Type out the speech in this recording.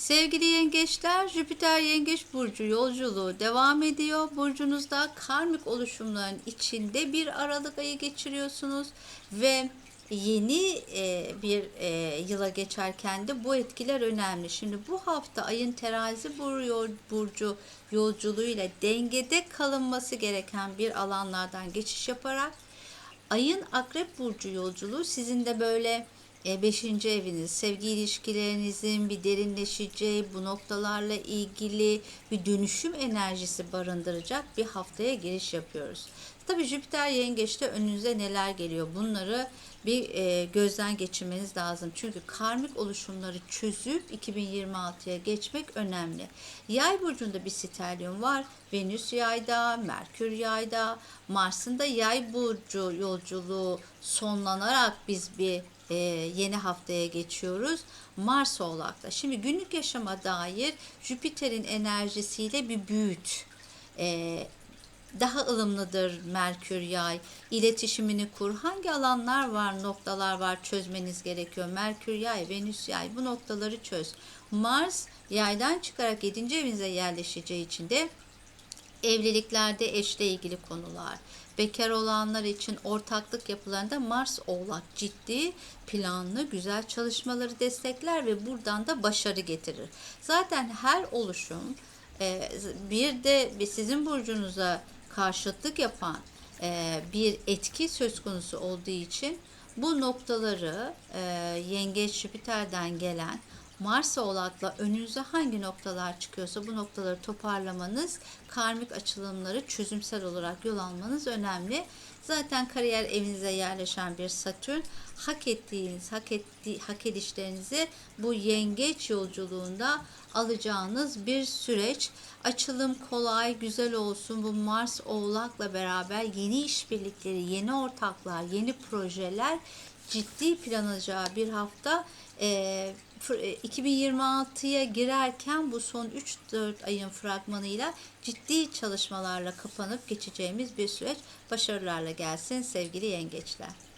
Sevgili yengeçler, Jüpiter yengeç burcu yolculuğu devam ediyor. Burcunuzda karmik oluşumların içinde bir Aralık ayı geçiriyorsunuz ve yeni e, bir e, yıla geçerken de bu etkiler önemli. Şimdi bu hafta ayın terazi bur- burcu yolculuğuyla dengede kalınması gereken bir alanlardan geçiş yaparak Ayın akrep burcu yolculuğu sizin de böyle 5. eviniz, sevgi ilişkilerinizin bir derinleşeceği, bu noktalarla ilgili bir dönüşüm enerjisi barındıracak bir haftaya giriş yapıyoruz. Tabii Jüpiter yengeçte önünüze neler geliyor bunları bir e, gözden geçirmeniz lazım. Çünkü karmik oluşumları çözüp 2026'ya geçmek önemli. Yay burcunda bir sterlium var. Venüs yayda, Merkür yayda, Mars'ın da yay burcu yolculuğu sonlanarak biz bir e, yeni haftaya geçiyoruz. Mars Oğlak'ta. Şimdi günlük yaşama dair Jüpiter'in enerjisiyle bir büyüt. E, daha ılımlıdır Merkür yay. İletişimini kur. Hangi alanlar var, noktalar var çözmeniz gerekiyor. Merkür yay, Venüs yay bu noktaları çöz. Mars yaydan çıkarak 7. evinize yerleşeceği için de evliliklerde eşle ilgili konular, bekar olanlar için ortaklık yapılarında Mars Oğlak ciddi, planlı, güzel çalışmaları destekler ve buradan da başarı getirir. Zaten her oluşum e, bir de sizin burcunuza karşıtlık yapan e, bir etki söz konusu olduğu için bu noktaları e, Yengeç Jüpiter'den gelen Mars Oğlak'la önünüze hangi noktalar çıkıyorsa bu noktaları toparlamanız, karmik açılımları çözümsel olarak yol almanız önemli. Zaten kariyer evinize yerleşen bir Satürn hak ettiğiniz, hak, ettiği, hak edişlerinizi bu yengeç yolculuğunda alacağınız bir süreç. Açılım kolay, güzel olsun. Bu Mars Oğlak'la beraber yeni işbirlikleri, yeni ortaklar, yeni projeler ciddi planacağı bir hafta. Ee, 2026'ya girerken bu son 3-4 ayın fragmanıyla ciddi çalışmalarla kapanıp geçeceğimiz bir süreç başarılarla gelsin sevgili yengeçler.